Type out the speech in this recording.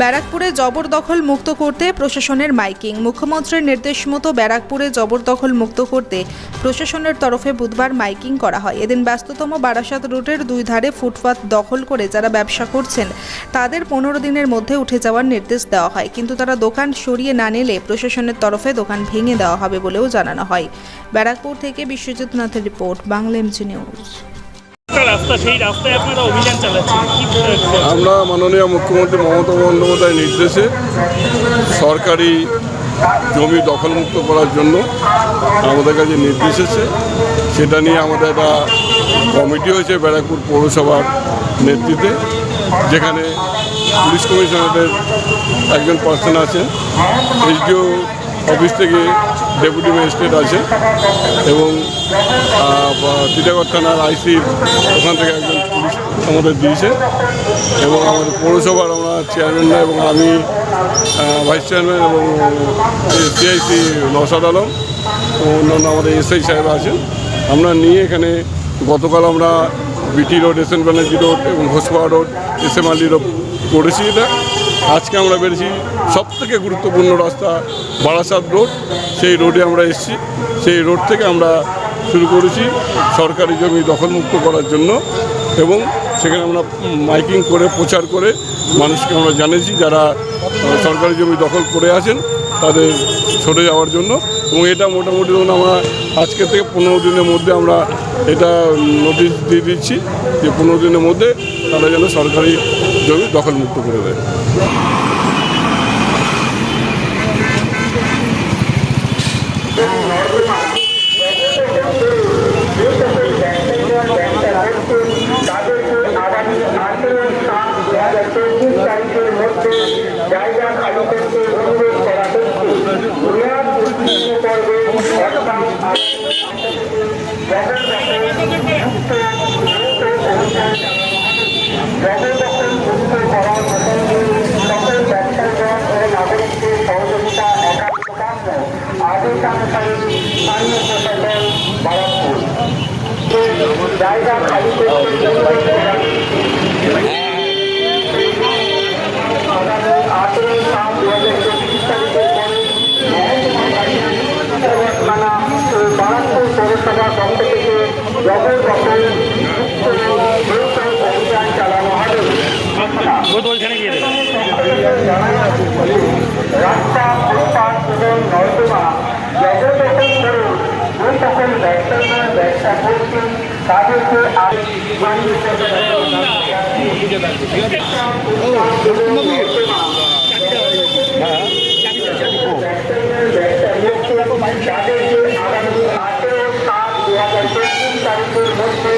ব্যারাকপুরে জবরদখল মুক্ত করতে প্রশাসনের মাইকিং। মুখ্যমন্ত্রীর নির্দেশ মতো ব্যারাকপুরে জবরদখল মুক্ত করতে প্রশাসনের তরফে বুধবার মাইকিং করা হয়। এদিন ব্যস্ততম বারাসাত রুটের দুই ধারে ফুটপাত দখল করে যারা ব্যবসা করছেন, তাদের পনেরো দিনের মধ্যে উঠে যাওয়ার নির্দেশ দেওয়া হয়। কিন্তু তারা দোকান সরিয়ে না নিলে প্রশাসনের তরফে দোকান ভেঙে দেওয়া হবে বলেও জানানো হয়। ব্যারাকপুর থেকে বিশ্বজিৎ নাথের রিপোর্ট, বাংলা এমজি নিউজ। আমরা মাননীয় মুখ্যমন্ত্রী মমতা বন্দ্যোপাধ্যায়ের নির্দেশে সরকারি জমি দখলমুক্ত করার জন্য আমাদের কাছে নির্দেশ এসেছে। সেটা নিয়ে আমাদের একটা কমিটি হয়েছে ব্যারাকপুর পৌরসভার নেতৃত্বে, যেখানে পুলিশ কমিশনারের একজন পার্সন আছেন। এইচডিও অফিস থেকে ডেপুটি ম্যাজিস্ট্রেট আছে এবং টিটাগড় থানার আইসি ওখান থেকে একজন পুলিশ আমাদের দিয়েছে এবং আমাদের পৌরসভার আমরা চেয়ারম্যান এবং আমি ভাইস চেয়ারম্যান এবং সিআইসি নসাদ আলম ও অন্যান্য আমাদের এসআই সাহেব আছেন। আমরা নিয়ে এখানে গতকাল আমরা BT road, S N Banerjee road এবং Ghoshpara road, S M Ali road করেছি এটা। আজকে আমরা বেরিয়েছি সব থেকে গুরুত্বপূর্ণ রাস্তা, বারাসাত রোড। সেই রোডে আমরা এসেছি। সেই রোড থেকে আমরা শুরু করেছি সরকারি জমি দখলমুক্ত করার জন্য এবং সেখানে আমরা মাইকিং করে, প্রচার করে মানুষকে আমরা জানিয়েছি যারা সরকারি জমি দখল করে আছেন তাদের সরে যাওয়ার জন্য এবং এটা মোটামুটি ধরুন আমরা আজকে থেকে পনেরো দিনের মধ্যে আমরা এটা নোটিশ দিয়ে দিচ্ছি যে পনেরো দিনের মধ্যে তারা যেন সরকারি জমি দখলমুক্ত করে দেয়। তাদেরকে আগামী আঠেরো সাত দু হাজার চব্বিশ তারিখের মধ্যে জায়গা খালি করতে অনুরোধ করা হচ্ছে মেয়াদ উত্তীর্ণ পর্বে অর্থাৎ জবরদখল মুক্ত ব্যবসা করছেন তাদেরকে তাদেরকে আগামী আঠেরো সাত দু হাজার চব্বিশ তারিখের মধ্যে